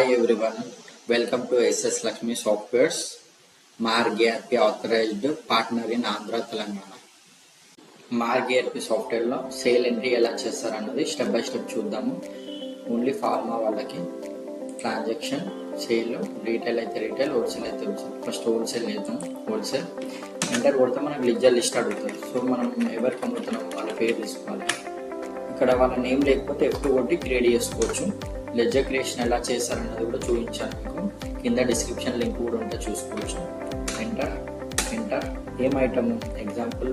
Hi everyone, welcome to SS Lakshmi Softwares, Marg ERP authorised partner in Andhra Telangana Marg ERP సాఫ్ట్వేర్లో sale entry ఎలా చేస్తారన్నది step by step చూద్దాము. Only pharma వాళ్ళకి transaction sale retail అయితే retail wholesale అయితే wholesale first wholesale చేద్దాం wholesale enter కొడితే మనకు లిజ్జా లిస్ట్ అడుగుతుంది. సో మనం ఎవరికి అమ్ముతున్నాం వాళ్ళ పేరు తీసుకోవాలి. ఇక్కడ వాళ్ళ నేమ్ లేకపోతే ఎప్పుడు కొట్టి క్రియేట్ చేసుకోవచ్చు. లెజర్ క్రియేషన్ ఎలా చేశారన్నది కూడా చూపించాను మీకు. కింద డిస్క్రిప్షన్ లింక్ కూడా ఉంటే చూసుకోవచ్చు. ఎంటర్ ఎంటర్ ఏం ఐటమ్ ఎగ్జాంపుల్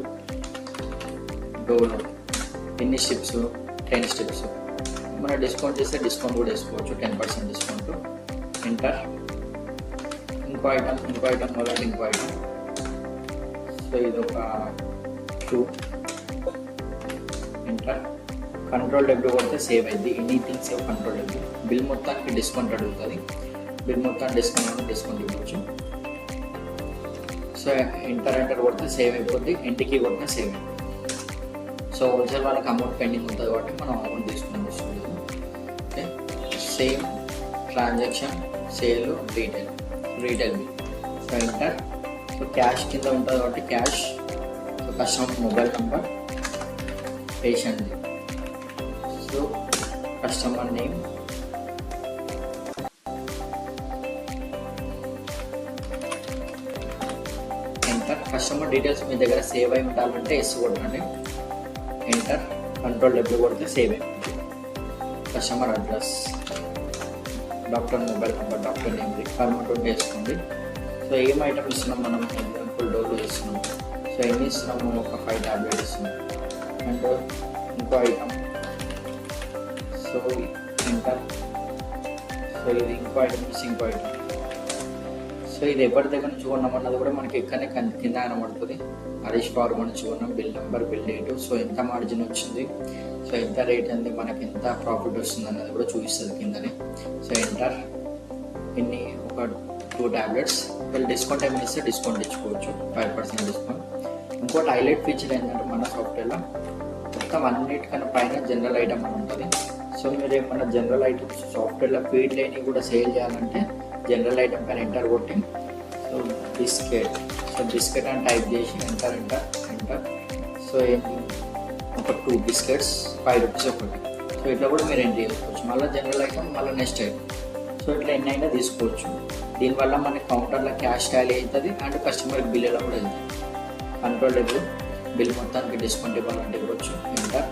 డోలో ఎన్ని స్టెప్స్ టెన్ స్టెప్స్ మన డిస్కౌంట్ చేస్తే డిస్కౌంట్ కూడా వేసుకోవచ్చు. టెన్ పర్సెంట్ డిస్కౌంట్ ఎంటర్ ఇంకో ఐటమ్ ఇంకో ఐటమ్ వల్ల ఇంకో ఐటమ్ సో ఇది ఒక టూ ఎంటర్ కంట్రోల్ డబ్ల్యూ కొడితే సేవ్ అయింది anything save control W bill మొత్తానికి డిస్కౌంట్ అడుగుతుంది. బిల్ మొత్తానికి డిస్కౌంట్ డిస్కౌంట్ ఇవ్వచ్చు. సో ఇంటర్ ఎంటర్ కొడితే సేవ్ అయిపోద్ది. ఇంటికి కొడితే సేవ్ అయిపోద్ది. సో హోల్సేల్ వాళ్ళకి అమౌంట్ పెండింగ్ ఉంటుంది కాబట్టి మనం అమౌంట్ తీసుకునే అవసరం లేదు okay same transaction sale retail retail bill so enter so cash కింద ఉంటుంది కాబట్టి cash so customer mobile number patient so customer name enter customer details మీ దగ్గర సేవ్ అయి ఉండాలంటే ఎస్ కొట్టండి. ఎంటర్ కంట్రోల్ డబ్బులు కొడితే సేవ్ అయిపోతుంది customer address doctor mobile number doctor name requirement ఉంటే వేసుకోండి. సో ఏం ఐటమ్ ఇస్తున్నాం మనం? ఎగ్జాంపుల్ డోర్ ఇస్తున్నాం సో ఎన్ని ఇస్తున్నాము? ఒక ఫైవ్ ట్యాబ్లెట్ ఇస్తున్నాం. అండ్ ఇంకో ఐటమ్ సో ఇంకా సో ఇది ఇంకో పాయింట్ మిస్సింగ్ పాయింట్ సో ఇది ఎవరి దగ్గర నుంచి కొన్నాం అన్నది కూడా మనకి ఇక్కడనే కన్- కింద కనబడుతుంది హరీష్ పవర్ నుంచి కొన్నాం bill number bill date so ఎంత మార్జిన్ వచ్చింది సో ఎంత రేట్ అంది మనకి ఎంత ప్రాఫిట్ వస్తుంది అన్నది కూడా చూపిస్తుంది కిందనే సో ఎంటర్ ఇన్ని ఒక టూ టాబ్లెట్స్ వీళ్ళు డిస్కౌంట్ ఏమి ఇస్తే డిస్కౌంట్ ఇచ్చుకోవచ్చు ఫైవ్ పర్సెంట్ డిస్కౌంట్ ఇంకోటి హైలైట్ ఫీచర్ ఏంటంటే మన సాఫ్ట్వేర్లో మొత్తం అన్నిటికన్నా పైన జనరల్ ఐటమ్ అని ఉంటుంది సో మీరు ఏమన్నా జనరల్ ఐటమ్స్ సాఫ్ట్వేర్లో ఫీడ్ లేని కూడా సేల్ చేయాలంటే జనరల్ ఐటమ్ పైన ఎంటర్ కొట్టి సో బిస్కెట్ సో బిస్కెట్ అని టైప్ చేసి ఎంటర్ ఎంటర్ ఎంటర్ సో ఏంటి? ఒక టూ బిస్కెట్స్ ఫైవ్ రూపీస్ ఒకటి. సో ఇట్లా కూడా మీరు ఎంటర్ చేసుకోవచ్చు. మళ్ళీ జనరల్ ఐటమ్ మళ్ళీ నెక్స్ట్ ఐటమ్ సో ఇట్లా ఎన్ని అయినా తీసుకోవచ్చు. దీనివల్ల మన కౌంటర్లో క్యాష్ టాలీ అవుతుంది అండ్ కస్టమర్ బిల్లులో కూడా వెళ్తుంది కంట్రోల్ బిల్ మొత్తానికి డిస్కౌంట్ ఇవ్వాలంటే ఇవ్వచ్చు. ఎంటర్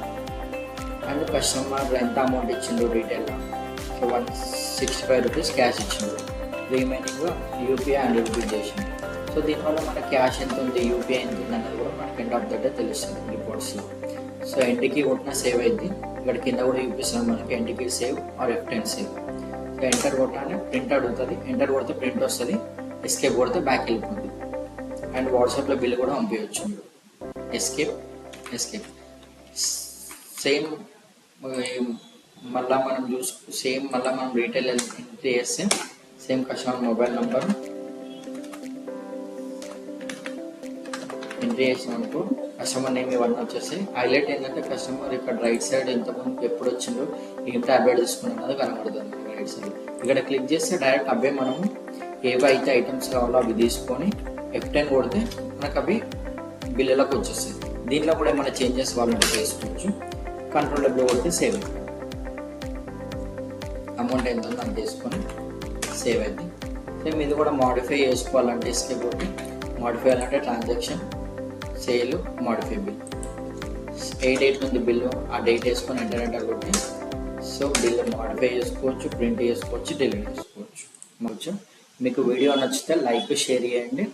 అండ్ కస్టమర్ ఎంత అమౌంట్ ఇచ్చిండు రీటైల్లో so one sixty five rupees cash ఇచ్చిండు. రిమైనింగ్ యూపీఐ అండ్ రూపీస్ చేసిండు. సో దీనివల్ల మన క్యాష్ ఎంత ఉంది యూపీఐ ఎంత ఉంది అనేది కూడా మనకి ఎండ్ ఆఫ్ ద డే తెలుస్తుంది రిపోర్ట్స్లో సో ఎంటికి కొట్టిన సేవ్ అయింది. ఇక్కడ కింద కూడా చూపిస్తుంది మనకి ఎంటికి save R F ten save so enter కొట్టానే print అడుగుతుంది. ఎంటర్ కొడితే ప్రింట్ వస్తుంది. ఎస్కేప్ కొడితే బ్యాక్ వెళ్ళిపోతుంది. అండ్ వాట్సాప్లో బిల్ కూడా పంపించవచ్చు ఎస్కేప్ ఎస్కేప్ సేమ్ మళ్ళా మనం చూసు సేమ్ మళ్ళీ మనం రీటైల్ ఎంట్రీ చేస్తే same customer mobile number entry చేసినప్పుడు కస్టమర్ నేమ్ ఇవన్నీ వచ్చేసి హైలైట్ ఏంటంటే కస్టమర్ ఇక్కడ రైట్ సైడ్ ఎంతమంది ఎప్పుడు వచ్చిందో ఏం టాబ్లెట్ తీసుకున్నది కనబడుతుంది రైట్ సైడ్ ఇక్కడ క్లిక్ చేస్తే డైరెక్ట్ అవే మనం ఏవి అయితే ఐటమ్స్ కావాలో అవి తీసుకొని ఎఫ్ టెన్ కొడితే మనకు అవి బిల్లులకు వచ్చేస్తాయి. దీంట్లో కూడా ఏమైనా చేంజెస్ వాళ్ళు చేసుకోవచ్చు. కంట్రోల్ డబ్బులు కొడితే సేవ్ అవుతుంది అమౌంట్ ఎంత ఉందో అంత తీసుకొని సేవ్ అవుతుంది సేమ్ ఇది కూడా మాడిఫై చేసుకోవాలంటే ఎస్కే కొట్టి మాడిఫై అంటే ట్రాన్సాక్షన్ సేల్ మాడిఫై బిల్ ఏ డేట్ ఉంది బిల్లు ఆ డేట్ వేసుకొని ఎంటర్ ఎంటర్ కొట్టి సో బిల్ మాడిఫై చేసుకోవచ్చు ప్రింట్ చేసుకోవచ్చు డెలివరీ చేసుకోవచ్చు. కొంచెం మీకు వీడియో నచ్చితే లైక్ షేర్ చేయండి.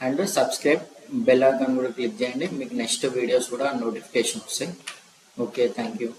అండ్ సబ్స్క్రైబ్ బెల్ ఐకాన్ కూడా క్లిక్ చేయండి. మీకు నెక్స్ట్ వీడియోస్ కూడా నోటిఫికేషన్ వస్తాయి. Okay, thank you.